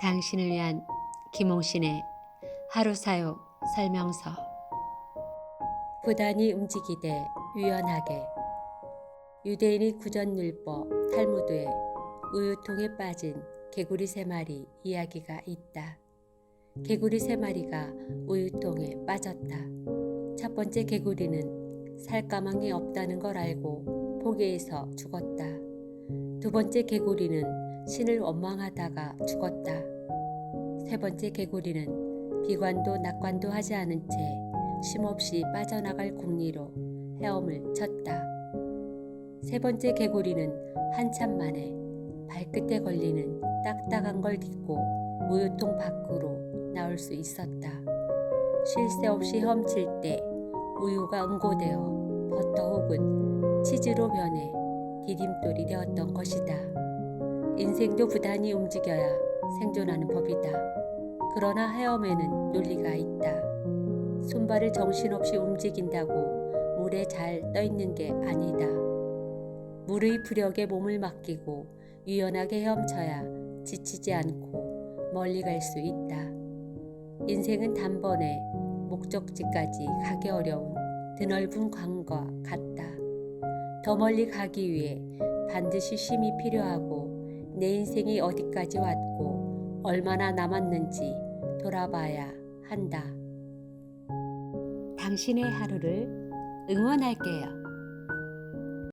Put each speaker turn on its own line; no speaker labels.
당신을 위한 김홍신의 하루 사용 설명서
부단히 움직이되 유연하게 유대인의 구전율법 탈무드에 우유통에 빠진 개구리 세 마리 이야기가 있다. 개구리 세 마리가 우유통에 빠졌다. 첫 번째 개구리는 살가망이 없다는 걸 알고 포기해서 죽었다. 두 번째 개구리는 신을 원망하다가 죽었다. 세 번째 개구리는 비관도 낙관도 하지 않은 채 쉼없이 빠져나갈 궁리로 헤엄을 쳤다. 세 번째 개구리는 한참 만에 발끝에 걸리는 딱딱한 걸 딛고 우유통 밖으로 나올 수 있었다. 쉴 새 없이 헤엄칠 때 우유가 응고되어 버터 혹은 치즈로 변해 디딤돌이 되었던 것이다. 인생도 부단히 움직여야 생존하는 법이다. 그러나 헤엄에는 논리가 있다. 손발을 정신없이 움직인다고 물에 잘 떠 있는 게 아니다. 물의 부력에 몸을 맡기고 유연하게 헤엄쳐야 지치지 않고 멀리 갈 수 있다. 인생은 단번에 목적지까지 가기 어려운 드넓은 강과 같다. 더 멀리 가기 위해 반드시 쉼이 필요하고 내 인생이 어디까지 왔고 얼마나 남았는지 돌아봐야 한다.
당신의 하루를 응원할게요.